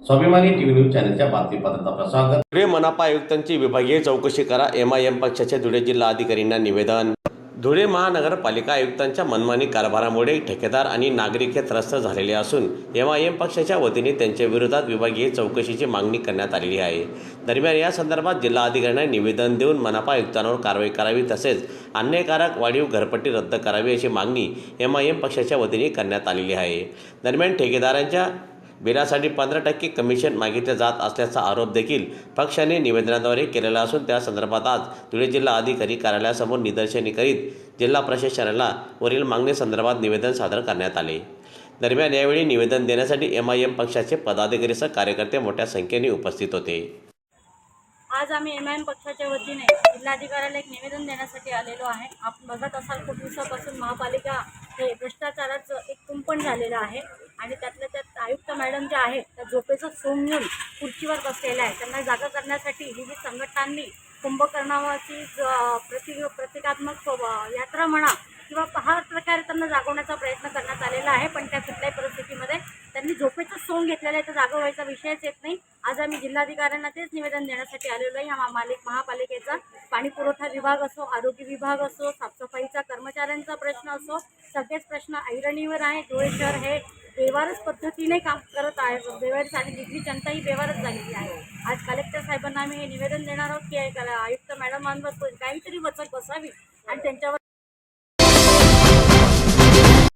स्वाभिमानी TV news चॅनलच्या बातमीपत्रात आपलं स्वागत. धुळे मनापा आयुक्तांची विभागीय चौकशी करा. एम आय एम पक्षाचे धुळे जिल्हा अधिकाऱ्यांना निवेदन. धुळे महानगरपालिका आयुक्तांच्या मनमानी कारभारामुळे ठेकेदार आणि नागरिक हे त्रस्त झालेले असून एम आय एम पक्षाच्या वतीने त्यांच्या विरोधात विभागीय चौकशीची मागणी करण्यात आलेली आहे. दरम्यान या संदर्भात जिल्हा अधिकाऱ्यांना निवेदन देऊन मनपा आयुक्तांवर कारवाई करावी तसेच अन्यायकारक वाढीव घरपट्टी रद्द करावी अशी मागणी एम आय एम पक्षाच्या वतीने करण्यात आलेली आहे. दरम्यान ठेकेदारांच्या बिलासाठी पंधरा टक्के कमिशन मागितले जात असल्याचा आरोप देखील पक्षाने निवेदनाद्वारे केलेला असून त्या संदर्भात आज धुळे जिल्हा अधिकारी कार्यालयासमोर निदर्शने करीत जिल्हा प्रशासनाला वरील मागणीसंदर्भात निवेदन सादर करण्यात आले. दरम्यान यावेळी निवेदन देण्यासाठी एम आय एम पक्षाचे पदाधिकारीसह कार्यकर्ते मोठ्या संख्येने उपस्थित होते. आज आम्ही एम आय एम पक्षाच्या वतीने जिल्हाधिकाऱ्याला एक निवेदन देण्यासाठी आलेलो आहे. आपण बघत असाल खूप दिवसापासून महापालिका हे भ्रष्टाचाराचं एक कुंपण झालेलं आहे. आणि त्यातल्या त्यात आयुक्त मॅडम ज्या आहेत त्या झोपेचं सोंग घेऊन खुर्चीवर बसलेल्या आहेत. त्यांना जागा करण्यासाठी विविध संघटनांनी कुंभकर्णावाची प्रति प्रतिकात्मक यात्रा म्हणा किंवा हा प्रकारे त्यांना जागवण्याचा प्रयत्न करण्यात आलेला आहे. पण त्या कुठल्याही परिस्थितीमध्ये त्यांनी झोपेचं सोंग घेतलेलं आहे. तर जागा व्हायचा विषयच येत नाही. आज आम्ही जिल्हाधिकाऱ्यांना तेच निवेदन देण्यासाठी आलेलो आहे. या महामालिक महापालिकेचा पाणी पुरवठा विभाग असो आरोग्य विभाग असो साफसफाईचा कर्मचाऱ्यांचा प्रश्न असो सगळेच प्रश्न ऐरणीवर आहे धुळे शहर हे व्यवहारच पद्धतीने काम करत आहे. बेवारस आणि जिथली जनता ही व्यवहारच झालेली आहे. आज कलेक्टर साहेबांना आम्ही हे निवेदन देणार आहोत की आयुक्त मॅडमांवर काहीतरी वचक बसावी आणि त्यांच्यावर